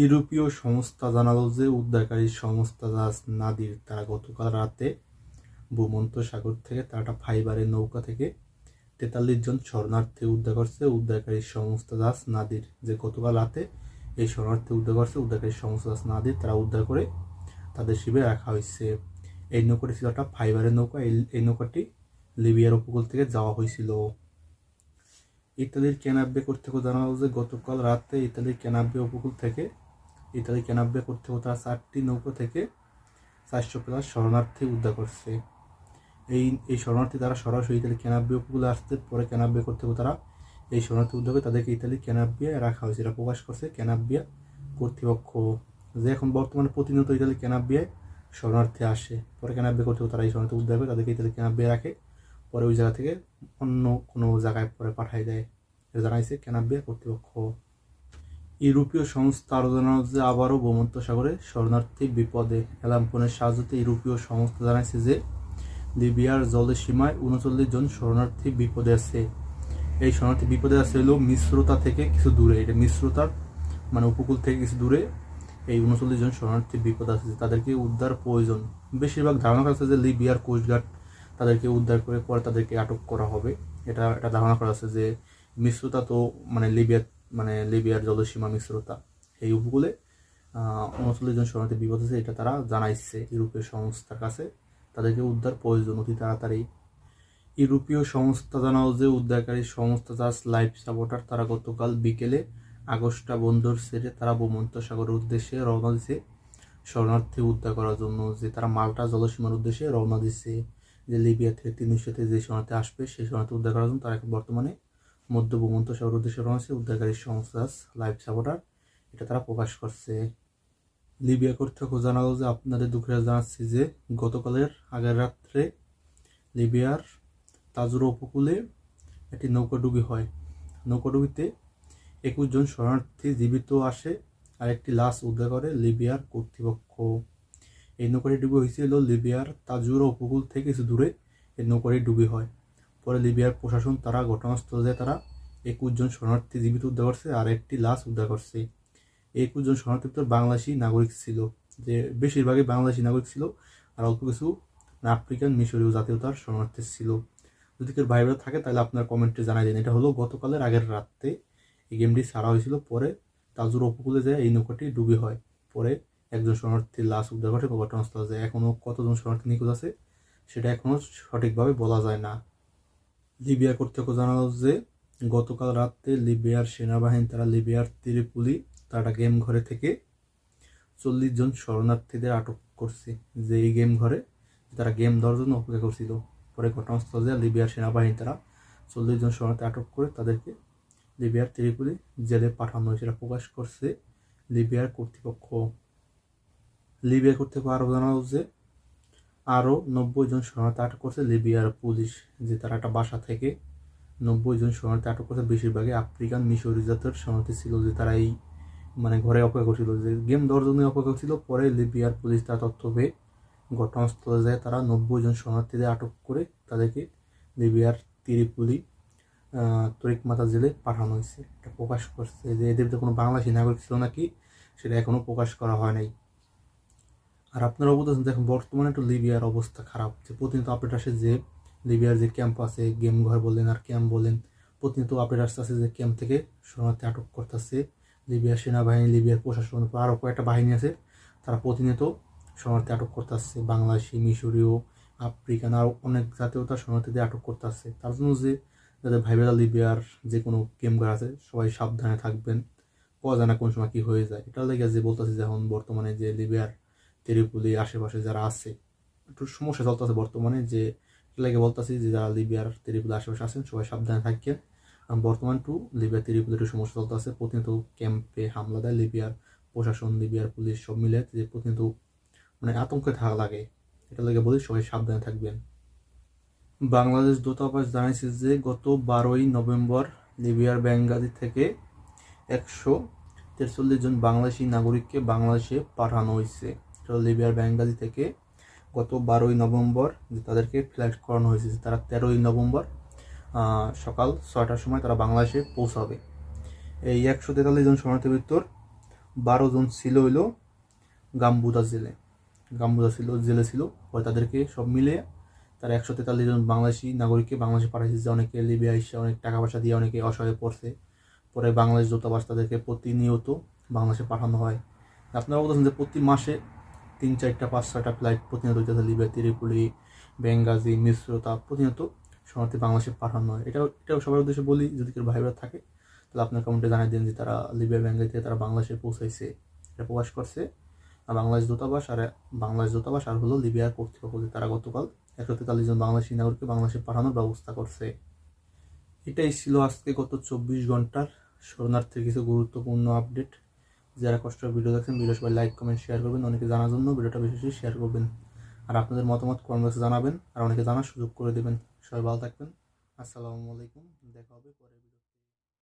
ইউরোপীয় সংস্থা জানালো যে, উদ্ধারকারী সংস্থা জাহাজ নাদির, তারা গতকাল রাতে ভূমন্ত সাগর থেকে তারা ফাইবারের নৌকা থেকে তেতাল্লিশ জন শরণার্থী উদ্ধার করছে। উদ্ধারকারী সংস্থা জাহাজ নাদির, যে গতকাল রাতে এই শরণার্থী উদ্ধার করছে, উদ্ধারকারী সংস্থা জাহাজ নাদির, তারা উদ্ধার করে তাদের শিবিরে রাখা হয়েছে। এই নৌকাটি ছিল একটা ফাইবারের নৌকা। এই এই নৌকাটি লিবিয়ার উপকূল থেকে যাওয়া হয়েছিল। ইতালির ক্যানাব্বে কর্তৃপক্ষ জানালো যে, গতকাল রাতে ইতালির ক্যানাব্বে উপকূল থেকে ইতালি ক্যানাব্বে কর্তৃপক্ষ তারা চারটি নৌকা থেকে চারশো প্লাস শরণার্থী উদ্ধার করছে। এই এই শরণার্থী তারা সরাসরি ইতালি ক্যানাব্বে উপকূলে আসতে, পরে ক্যানাব্বে কর্তৃপক্ষ তারা এই শরণার্থী উদ্যোগে তাদেরকে ইতালি ক্যানাব্বিয়া রাখা হয়েছে। এটা প্রকাশ করছে ক্যানাব্বিয়া কর্তৃপক্ষ। যে এখন বর্তমানে প্রতিনিয়ত ইতালি ক্যানাব্বিয়ায় শরণার্থী আসে, পরে ক্যানাব্বে কর্তৃপক্ষ তারা এই শরণার্থী উদ্ধার করে তাদেরকে ইতালি ক্যানাব্বিয়া রাখে, পরে ওই জায়গা থেকে অন্য কোনো জায়গায় পরে পাঠায় দেয়। জানাইছে ক্যানাব্বিয়া কর্তৃপক্ষ। ইউরোপীয় সংস্থা যে আবারও ভূমধ্যসাগরে শরণার্থী বিপদে অ্যালার্ম ফোনের সাহায্যে ইউরোপীয় সংস্থা জানাইছে যে, লিবিয়ার জলের সীমায় উনচল্লিশ জন শরণার্থী বিপদে আছে। এই শরণার্থী বিপদে আছে হলো মিশ্রতা থেকে কিছু দূরে। এটা মিশ্রতার মানে উপকূল থেকে কিছু দূরে এই উনচল্লিশ জন শরণার্থী বিপদ আছে তাদেরকে উদ্ধার প্রয়োজন। বেশিরভাগ ধারণা করা আছে যে, লিবিয়ার কোস্টগার্ড তাদেরকে উদ্ধার করে পরে তাদেরকে আটক করা হবে। এটা এটা ধারণা করা আছে যে, মিশ্রতা তো মানে লিবিয়ার মানে লিবিয়ার জলসীমা মিশ্রতা, এই উপকূলে উনচল্লিশ জন শরণার্থী বিপদ আছে, এটা তারা জানাইছে ইউরোপীয় সংস্থার কাছে। তাদেরকে উদ্ধার প্রয়োজন অতি তাড়াতাড়ি। ইউরোপীয় সংস্থা জানাও যে উদ্ধারকারী সংস্থা জাস্ট লাইফ সাপোর্টার তারা গতকাল বিকেলে আগস্টা বন্দর ছেড়ে তারা ভূমন্ত সাগরের উদ্দেশ্যে রওনা দিছে। শরণার্থী উদ্ধার করার জন্য যে তারা মাল্টা জলসীমার উদ্দেশ্যে রওনা দিচ্ছে যে লিবিয়া থেকে তিনশোতে যে শরণার্থী আসবে, সেই শরণার্থী উদ্ধার করার জন্য তারা বর্তমানে মধ্য ভূমন্ত সাগর উদ্দেশ্যে রয়েছে। উদ্ধারকারী সংস্থা লাইফ সাপোর্টার। এটা তারা প্রকাশ করছে। লিবিয়া কর্তৃপক্ষ জানালো যে আপনাদের দুঃখে জানাচ্ছি যে গতকালের আগের রাত্রে লিবিয়ার তাজুরা উপকূলে একটি নৌকাডুবি হয়। নৌকাডুবিতে একুশ জন শরণার্থী জীবিত আসে আর একটি লাশ উদ্ধার করে লিবিয়ার কর্তৃপক্ষ। এই নৌকাটি ডুবি হয়েছিল লিবিয়ার তাজুরা উপকূল থেকে কিছু দূরে। এই নৌকাটি ডুবি হয়। পরে লিবিয়ার প্রশাসন তারা ঘটনাস্থলে তারা একুশ জন শরণার্থী জীবিত উদ্ধার করছে আর একটি লাশ উদ্ধার করছে। একুশ জন শরণার্থী তো বাংলাদেশি নাগরিক ছিল, যে বেশিরভাগই বাংলাদেশি নাগরিক ছিল আর অল্প কিছু আফ্রিকান মিশরীয় জাতীয়তার শরণার্থী ছিল। যদি কেউ বাইরে থাকে তাহলে আপনার কমেন্টে জানাই দিন। এটা হলো গতকালের আগের রাতে এই গেমটি ছাড়া হয়েছিল, পরে তাজুর উপকূলে যায় এই নৌকাটি ডুবি হয়, পরে একজন শরণার্থীর লাশ উদ্ধার করে ঘটনাস্থলে যায়। এখনও কতজন শরণার্থী নিখোঁজ আছে সেটা এখনও সঠিকভাবে বলা যায় না। লিবিয়া কর্তৃপক্ষ জানালো যে, গতকাল রাতে লিবিয়ার সেনাবাহিনী তারা লিবিয়ার ত্রিপুলি, তারা গেম ঘরে থেকে চল্লিশ জন শরণার্থীদের আটক করছে। যে এই গেম ঘরে তারা গেম দেওয়ার জন্য অপেক্ষা করছিল। পরে ঘটনাস্থলে লিবিয়ার সেনাবাহিনী তারা চল্লিশ জন শরণার্থী আটক করে তাদেরকে লিবিয়ার ত্রিপুলি জেলে পাঠানো সেটা প্রকাশ করছে, লিবিয়ার কর্তৃপক্ষ লিবিয়া কর্তৃপক্ষ আরও জানালো যে আরও নব্বই জন শরণার্থী আটক করছে লিবিয়ার পুলিশ, যে তারা একটা বাসা থেকে নব্বই জন শরণার্থী আটক করছে। বেশিরভাগই আফ্রিকান মিশরি জাতের শরণার্থী ছিল যে তারা এই মানে ঘরে অপেক্ষা করছিল, যে গেম দেওয়ার জন্য অপেক্ষা করছিল। পরে লিবিয়ার পুলিশ তার তথ্য পেয়ে ঘটনাস্থলে যায়, তারা নব্বই জন শরণার্থীদের আটক করে তাদেরকে লিবিয়ার তিরিপুলি তরিক মাতা জেলে পাঠানো হয়েছে। এটা প্রকাশ করছে যে এদের কোনো বাংলাদেশি নাগরিক ছিল নাকি, সেটা এখনও প্রকাশ করা হয় নাই। আর আপনারা বলতেছেন দেখুন, বর্তমানে একটু লিবিয়ার অবস্থা খারাপ। যে প্রতিনিয়ত আপডেট আসে যে লিবিয়ার যে ক্যাম্প আছে গেম ঘর বলেন আর ক্যাম্প বলেন, প্রতিনিয়ত আপডেট আসতে আছে যে ক্যাম্প থেকে শরণার্থী আটক করতেছে। লিবিয়ার সেনাবাহিনী, লিবিয়ার প্রশাসন আরও কয়েকটা বাহিনী আছে, তারা প্রতিনিয়ত শরণার্থী আটক করতে আসছে বাংলাদেশি, মিশরীয়, আফ্রিকান আরও অনেক জাতীয় তার শরণার্থীদের আটক করতে আসছে তার জন্য যে যাদের ভাইবেলা লিবিয়ার যে কোনো গেম ঘর আছে, সবাই সাবধানে থাকবেন। পাওয়া যায় না কোন সময় কী হয়ে যায়। এটা লেগে যে বলতেছে যে এখন বর্তমানে যে লিবিয়ার তেরিপুলি আশেপাশে যারা আছে, একটু সমস্যা চলতেছে বর্তমানে যে লাগে বলতেছি যে যারা লিবিয়ার তেরিপুলি আশেপাশে আছেন, সবাই সাবধানে থাকেন। বর্তমান টু লিবিয়ার তেরিপুলি একটু সমস্যা চলতেছে। প্রতিনিয়ত ক্যাম্পে হামলা দেয় লিবিয়ার প্রশাসন, লিবিয়ার পুলিশ সব মিলে যে প্রতিনিয়ত মানে আতঙ্কে থাকা লাগে। এটা লেগে বলি সবাই সাবধানে থাকবেন। বাংলাদেশ দূতাবাস জানিয়েছে যে, গত বারোই নভেম্বর লিবিয়ার বেঙ্গালি থেকে একশো তেরচল্লিশ জন বাংলাদেশি নাগরিককে বাংলাদেশে পাঠানো হয়েছে। লিবিয়ার বেঙ্গালি থেকে গত বারোই নভেম্বর তাদেরকে ফ্লাইট করানো হয়েছে তারা তেরোই নভেম্বর সকাল ছয়টার সময় তারা বাংলাদেশে পৌঁছাবে। এই একশো তেতাল্লিশ জন শরণার্থীর ভিতর বারো জন ছিল হইল গাম্বুদা জেলে। গাম্বুদা ছিল, জেলে ছিল। পরে তাদেরকে সব মিলে তারা একশো তেতাল্লিশ জন বাংলাদেশি নাগরিককে বাংলাদেশে পাঠাইছে যে অনেকে লিবিয়া এসে অনেক টাকা পয়সা দিয়ে অনেকে অসহায় পড়ছে। পরে বাংলাদেশ দূতাবাস তাদেরকে প্রতিনিয়ত বাংলাদেশে পাঠানো হয়। আপনারা বলতেছেন যে প্রতি মাসে তিন চারটা, পাঁচ ছটা ফ্লাইট প্রতিনিয়ত হইতেছে লিবিয়া তিরিপুলি বেঙ্গাজি মিশ্রতা প্রতিনিয়ত শরণার্থী বাংলাদেশে পাঠানো হয়। এটাও এটাও সবার উদ্দেশ্যে বলি, যদি কেউ ভাইরা থাকে, তাহলে আপনার কমেন্টে জানিয়ে দিন যে তারা লিবিয়া বেঙ্গালি থেকে তারা বাংলাদেশে পৌঁছাইছে, এটা প্রকাশ করছে। আর বাংলাদেশ দূতাবাস, আর বাংলাদেশ দূতাবাস, আর হলো লিবিয়ার কর্তৃপক্ষ তারা গতকাল একশো তেতাল্লিশ জন বাংলাদেশি নাগরিককে বাংলাদেশে পাঠানোর ব্যবস্থা করছে। এটাই ছিল আজকে গত চব্বিশ ঘণ্টার শরণার্থীর কিছু গুরুত্বপূর্ণ আপডেট যারা কষ্ট ভিডিও দেখছেন ভিডিও সবাই লাইক কমেন্ট শেয়ার করবেন। অনেকে জানার জন্য ভিডিওটা বেশি বেশি শেয়ার করবেন। আর আপনাদের মতামত কমেন্ট জানাবেন আর অনেকে জানার সুযোগ করে দেবেন। সবাই ভালো থাকবেন। আসসালামু আলাইকুম। দেখা হবে পরে